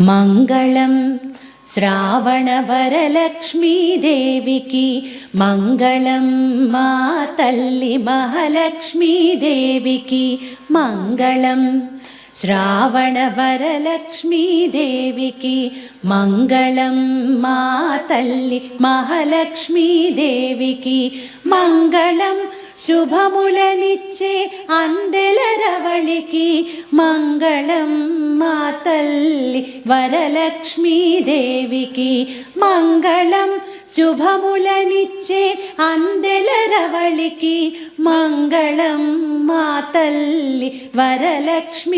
మంగళం. శ్రావణవరలక్ష్మీదేవికి మంగళం మా తల్లి మహాలక్ష్మీదేవికి మంగళం. శ్రావణవరలక్ష్మీదేవికి మంగళం మా తల్లి మహాలక్ష్మీదేవికి మంగళం శుభములనిచ్చే అందెల రవళికి. మంగళం మా తల్లి వరలక్ష్మీదేవికి మంగళం శుభములనిచ్చే అందెల రవళికి. మంగళం మా తల్లి వరలక్ష్మీదేవికి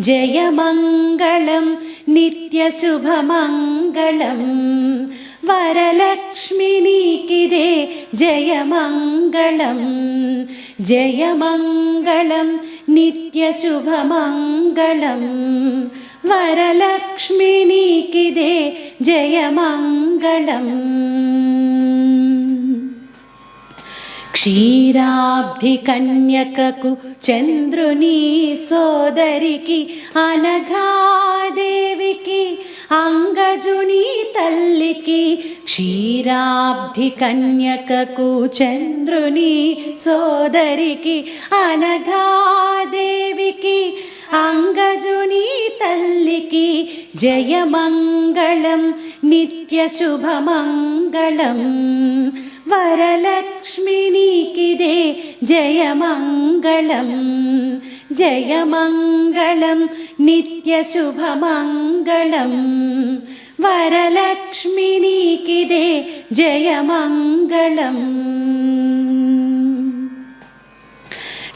జయమంగళం నిత్య శుభమంగళం వరలక్ష్మినీకిదే జయమంగళం జయమంగళం నిత్య శుభమంగళం వరలక్ష్మినీకిదే జయమంగళం క్షీరాబ్ధి కన్యకకు చంద్రుని సోదరికి అనఘాదేవికి అంగజుని తల్లికి క్షీరాబ్ధి కన్యకకు చంద్రుని సోదరికి అనఘాదేవికి అంగజుని తల్లికి జయమంగళం నిత్య శుభమంగళం వరలక్ష్మినికిదే జయమంగళం जयमङ्गलं नित्यशुभमङ्गलं वरलक्ष्मिनीकिदे जयमङ्गलम्।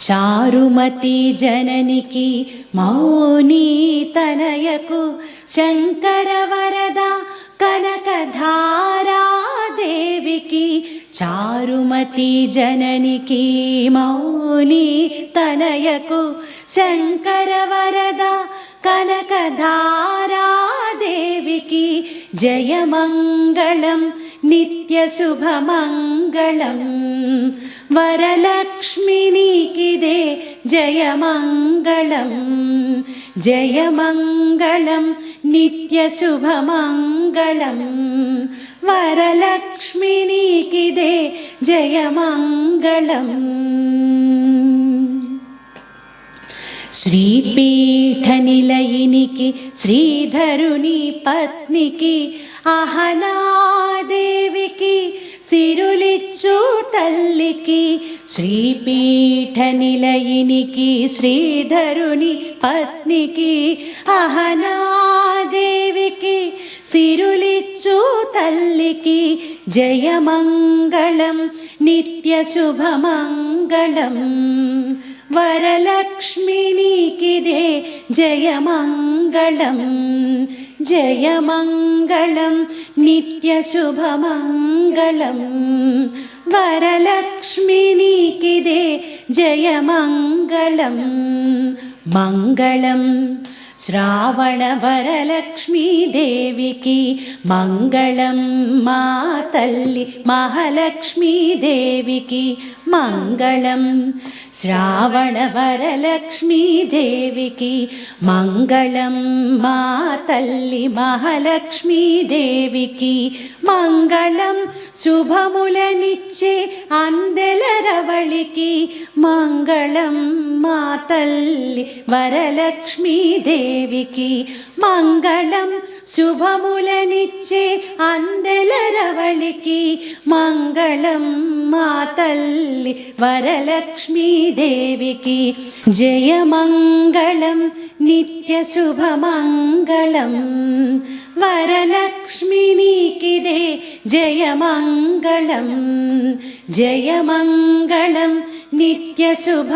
शारुमती जननिकी मौनीतनयकु शङ्करवरदा कनकधारा। దేవికి చారుమతి జననికి మౌని తనయకు శంకర వరద కనకధారాదేవికి జయమంగళం നിത്യശുഭമംഗളം. വരലക്ഷ്മിനിക്കിതേ ജയമംഗളം. ജയമംഗളം നിത്യശുഭമംഗളം. വരലക്ഷ്മിനിക്കിതേ ജയമംഗളം. శ్రీపీఠనిలయినికి శ్రీధరుని పత్నికి అహనాదేవికి సిరులిచ్చు తల్లికి శ్రీపీఠనిలయినికి శ్రీధరుని పత్నికి అహనాదేవికి సిరులిచ్చు తల్లికి జయమంగళం నిత్య శుభమంగళం. വരലക്ഷ്മിണീകിതേ ജയമംഗളം ജയമംഗളം നിത്യശുഭമംഗളം. വരലക്ഷ്മിണീകിതേ ജയമംഗളം മംഗളം శ్రావణవరలక్ష్మీదేవికి మంగళం మా తల్లి మహాలక్ష్మీదేవికి మంగళం. శ్రావణవరలక్ష్మీదేవికి మంగళం మా తల్లి మహాలక్ష్మీదేవికి మంగళం. శుభములనిచ్చే అందెల రవళికి మంగళం మా తల్లి వరలక్ష్మీదేవి ദേവിക്ക് മംഗളം ശുഭമുലനിച്ചേ അന്തലരവളിക്ക് മംഗളം മാതല്ലി വരലക്ഷ്മി ദേവിക്ക് ജയമംഗളം നിത്യശുഭമംഗളം. വരലക്ഷ്മി നീക്കിതേ ജയമംഗളം ജയമംഗളം നിത്യശുഭമംഗളം.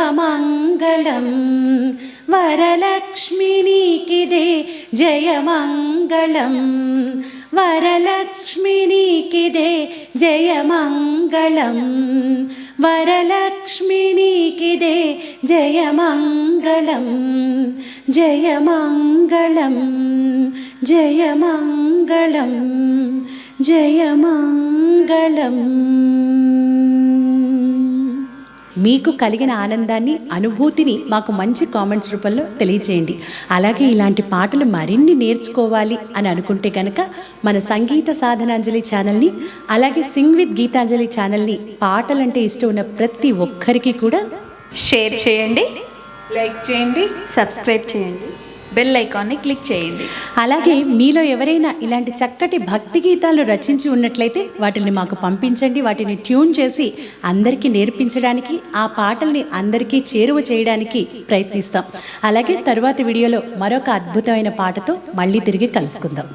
വരലക്ഷ്മിനിക്കിതേ ജയമംഗളം. വരലക്ഷ്മിനിക്കിതേ ജയമംഗളം. വരലക്ഷ്മിനിക്കിതേ ജയമംഗളം. ജയമംഗളം ജയമംഗളം ജയമംഗളം. మీకు కలిగిన ఆనందాన్ని అనుభూతిని మాకు మంచి కామెంట్స్ రూపంలో తెలియజేయండి. అలాగే ఇలాంటి పాటలు మరిన్ని నేర్చుకోవాలి అని అనుకుంటే కనుక మన సంగీత సాధనాంజలి ఛానల్ని అలాగే సింగ్ విత్ గీతాంజలి ఛానల్ని పాటలంటే ఇష్టం ఉన్న ప్రతి ఒక్కరికి కూడా షేర్ చేయండి లైక్ చేయండి సబ్స్క్రైబ్ చేయండి. బెల్ ఐకాన్ని క్లిక్ చేయండి. అలాగే మీలో ఎవరైనా ఇలాంటి చక్కటి భక్తి గీతాలు రచించి ఉన్నట్లయితే వాటిని మాకు పంపించండి. వాటిని ట్యూన్ చేసి అందరికీ నేర్పించడానికి ఆ పాటల్ని అందరికీ చేరువ చేయడానికి ప్రయత్నిస్తాం. అలాగే తరువాతి వీడియోలో మరొక అద్భుతమైన పాటతో మళ్ళీ తిరిగి కలుసుకుందాం.